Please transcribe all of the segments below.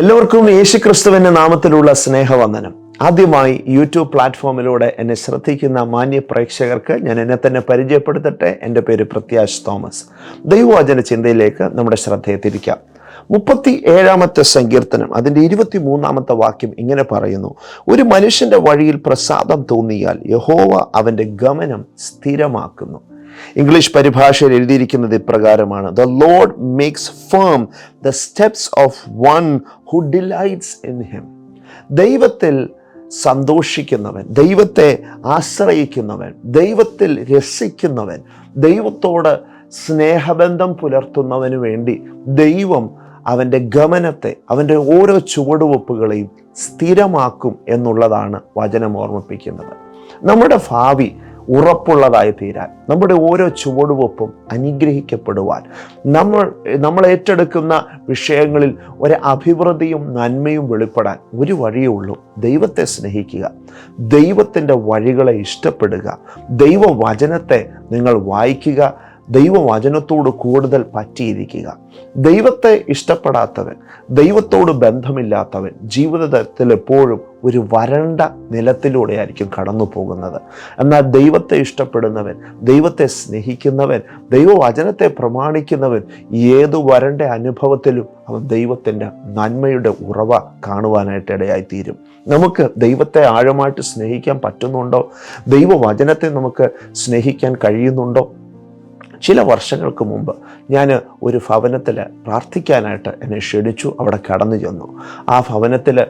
എല്ലാവർക്കും യേശുക്രിസ്തുവിന്റെ നാമത്തിലുള്ള സ്നേഹവന്ദനം. ആദ്യമായി യൂട്യൂബ് പ്ലാറ്റ്ഫോമിലൂടെ എന്നെ ശ്രദ്ധിക്കുന്ന മാന്യ പ്രേക്ഷകർക്ക് ഞാൻ എന്നെ തന്നെ പരിചയപ്പെടുത്തട്ടെ. എന്റെ പേര് പ്രത്യാശ് തോമസ്. ദൈവവചന ചിന്തയിലേക്ക് നമ്മുടെ ശ്രദ്ധയെ തിരിക്കാം മുപ്പത്തി ഏഴാമത്തെ സങ്കീർത്തനം അതിന്റെ ഇരുപത്തി മൂന്നാമത്തെ വാക്യം ഇങ്ങനെ പറയുന്നു. ഒരു മനുഷ്യന്റെ വഴിയിൽ പ്രസാദം തോന്നിയാൽ യഹോവ അവന്റെ ഗമനം സ്ഥിരമാക്കുന്നു. ഇംഗ്ലീഷ് പരിഭാഷയിൽ എഴുതിയിരിക്കുന്നത് ഇപ്രകാരമാണ്. The lord makes firm the steps of one who delights in him ദൈവത്തിൽ സന്തോഷിക്കുന്നവൻ ദൈവത്തെ ആശ്രയിക്കുന്നവൻ ദൈവത്തിൽ രസിക്കുന്നവൻ ദൈവത്തോട് സ്നേഹബന്ധം പുലർത്തുന്നവന് വേണ്ടി ദൈവം അവന്റെ ഗമനത്തെ അവന്റെ ഓരോ ചുവടുവെപ്പുകളെയും സ്ഥിരമാക്കും എന്നുള്ളതാണ് വചനം ഓർമ്മിപ്പിക്കുന്നത്. നമ്മുടെ ഭാവി ഉറപ്പുള്ളതായി തീരാൻ നമ്മുടെ ഓരോ ചുവടുവെപ്പും അനുഗ്രഹിക്കപ്പെടുവാൻ നമ്മൾ നമ്മൾ ഏറ്റെടുക്കുന്ന വിഷയങ്ങളിൽ ഒരു അഭിവൃദ്ധിയും നന്മയും വെളിപ്പെടാൻ ഒരു വഴിയേ ഉള്ളൂ. ദൈവത്തെ സ്നേഹിക്കുക ദൈവത്തിന്റെ വഴികളെ ഇഷ്ടപ്പെടുക ദൈവവചനത്തെ നിങ്ങൾ വായിക്കുക ദൈവവചനത്തോട് കൂടുതൽ പറ്റിയിരിക്കുക. ദൈവത്തെ ഇഷ്ടപ്പെടാത്തവൻ ദൈവത്തോട് ബന്ധമില്ലാത്തവൻ ജീവിതത്തിൽ എപ്പോഴും ഒരു വരണ്ട നിലത്തിലൂടെയായിരിക്കും കടന്നു പോകുന്നത്. എന്നാൽ ദൈവത്തെ ഇഷ്ടപ്പെടുന്നവൻ ദൈവത്തെ സ്നേഹിക്കുന്നവൻ ദൈവവചനത്തെ പ്രമാണിക്കുന്നവൻ ഏതു വരണ്ട അനുഭവത്തിലും അവൻ ദൈവത്തിന്റെ നന്മയുടെ ഉറവ കാണുവാനായിട്ട് ഇടയായിത്തീരും നമുക്ക് ദൈവത്തെ ആഴമായിട്ട് സ്നേഹിക്കാൻ പറ്റുന്നുണ്ടോ? ദൈവവചനത്തെ നമുക്ക് സ്നേഹിക്കാൻ കഴിയുന്നുണ്ടോ? ചില വർഷങ്ങൾക്ക് മുമ്പ് ഞാൻ ഒരു ഭവനത്തിൽ പ്രാർത്ഥിക്കാനായിട്ട് എന്നെ ക്ഷണിച്ചു അവിടെ കടന്നു ചെന്നു. ആ ഭവനത്തിൽ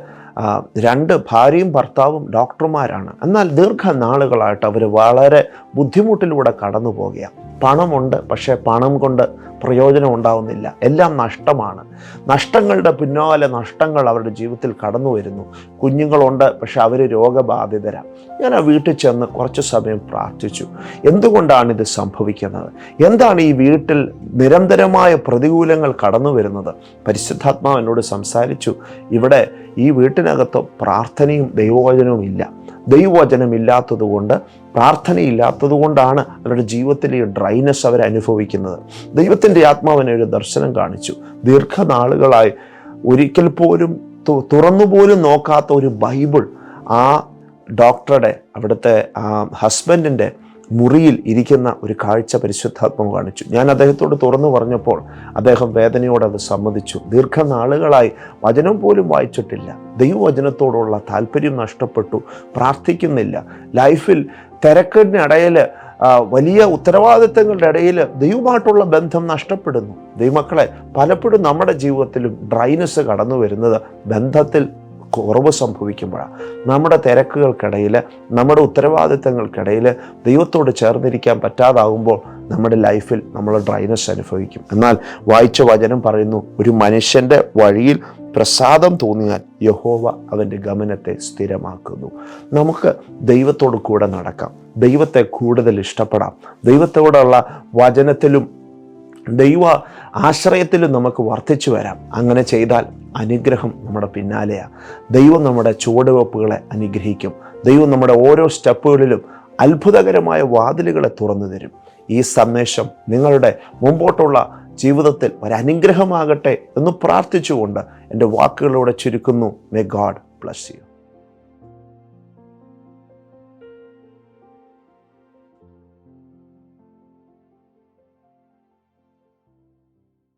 രണ്ട് ഭാര്യയും ഭർത്താവും ഡോക്ടർമാരാണ്. എന്നാൽ ദീർഘനാളുകളായിട്ട് അവർ വളരെ ബുദ്ധിമുട്ടിലൂടെ കടന്നു പോകുകയാണ് പണമുണ്ട് പക്ഷേ പണം കൊണ്ട് പ്രയോജനം ഉണ്ടാവുന്നില്ല. എല്ലാം നഷ്ടമാണ്. നഷ്ടങ്ങളുടെ പിന്നാലെ നഷ്ടങ്ങൾ അവരുടെ ജീവിതത്തിൽ കടന്നു വരുന്നു. കുഞ്ഞുങ്ങളുണ്ട് പക്ഷെ അവർ രോഗബാധിതരാണ് ഞാൻ ആ വീട്ടിൽ ചെന്ന് കുറച്ച് സമയം പ്രാർത്ഥിച്ചു. എന്തുകൊണ്ടാണ് ഇത് സംഭവിക്കുന്നത്? എന്താണ് ഈ വീട്ടിൽ നിരന്തരമായ പ്രതികൂലങ്ങൾ കടന്നു വരുന്നത്? പരിശുദ്ധാത്മാവ് എന്നോട് സംസാരിച്ചു. ഇവിടെ ഈ വീട്ടിനകത്ത് പ്രാർത്ഥനയും ദൈവവചനവും ഇല്ല. ദൈവവചനമില്ലാത്തതുകൊണ്ട് പ്രാർത്ഥനയില്ലാത്തതുകൊണ്ടാണ് അവരുടെ ജീവിതത്തിലെ ഡ്രൈനസ് അനുഭവിക്കുന്നത്. ദൈവത്തിന്റെ ആത്മാവിനെ ഒരു ദർശനം കാണിച്ചു. ദീർഘനാളുകളായി ഒരിക്കൽ പോലും തുറന്നു പോലും നോക്കാത്ത ഒരു ബൈബിൾ ആ ഡോക്ടറുടെ അവിടുത്തെ ഹസ്ബൻഡിന്റെ മുറിയിൽ ഇരിക്കുന്ന ഒരു കാഴ്ച പരിശുദ്ധാത്മം കാണിച്ചു. ഞാൻ അദ്ദേഹത്തോട് തുറന്നു പറഞ്ഞപ്പോൾ അദ്ദേഹം വേദനയോട് അത് സമ്മതിച്ചു. ദീർഘനാളുകളായി വചനം പോലും വായിച്ചിട്ടില്ല. ദൈവവചനത്തോടുള്ള താല്പര്യം നഷ്ടപ്പെട്ടു. പ്രാർത്ഥിക്കുന്നില്ല. ലൈഫിൽ തിരക്കിനിടയിൽ വലിയ ഉത്തരവാദിത്തങ്ങളുടെ ഇടയിൽ ദൈവമായിട്ടുള്ള ബന്ധം നഷ്ടപ്പെടുന്നു. ദൈവമക്കളെ പലപ്പോഴും നമ്മുടെ ജീവിതത്തിലും ഡ്രൈനസ് കടന്നു വരുന്നത് ബന്ധത്തിൽ കുറവ് സംഭവിക്കുമ്പോഴാണ്. നമ്മുടെ തിരക്കുകൾക്കിടയിൽ നമ്മുടെ ഉത്തരവാദിത്തങ്ങൾക്കിടയിൽ ദൈവത്തോട് ചേർന്നിരിക്കാൻ പറ്റാതാകുമ്പോൾ നമ്മുടെ ലൈഫിൽ നമ്മൾ ഡ്രൈനസ് അനുഭവിക്കും. എന്നാൽ വായിച്ച വചനം പറയുന്നു ഒരു മനുഷ്യന്റെ വഴിയിൽ പ്രസാദം തോന്നിയാൽ യഹോവ അവന്റെ ഗമനത്തെ സ്ഥിരമാക്കുന്നു. നമുക്ക് ദൈവത്തോട് കൂടെ നടക്കാം. ദൈവത്തെ കൂടുതൽ ഇഷ്ടപ്പെടാം. ദൈവത്തോടുള്ള വചനത്തിലും ദൈവ ആശ്രയത്തിലും നമുക്ക് വർദ്ധിച്ചു വരാം. അങ്ങനെ ചെയ്താൽ അനുഗ്രഹം നമ്മുടെ പിന്നാലെയാണ് ദൈവം നമ്മുടെ ചുവടുവെപ്പുകളെ അനുഗ്രഹിക്കും. ദൈവം നമ്മുടെ ഓരോ സ്റ്റെപ്പുകളിലും അത്ഭുതകരമായ വാതിലുകളെ തുറന്നു തരും. ഈ സന്ദേശം നിങ്ങളുടെ മുമ്പോട്ടുള്ള ജീവിതത്തിൽ ഒരനുഗ്രഹമാകട്ടെ എന്ന് പ്രാർത്ഥിച്ചുകൊണ്ട് എന്റെ വാക്കുകളോടെ ചുരുക്കുന്നു. May God bless you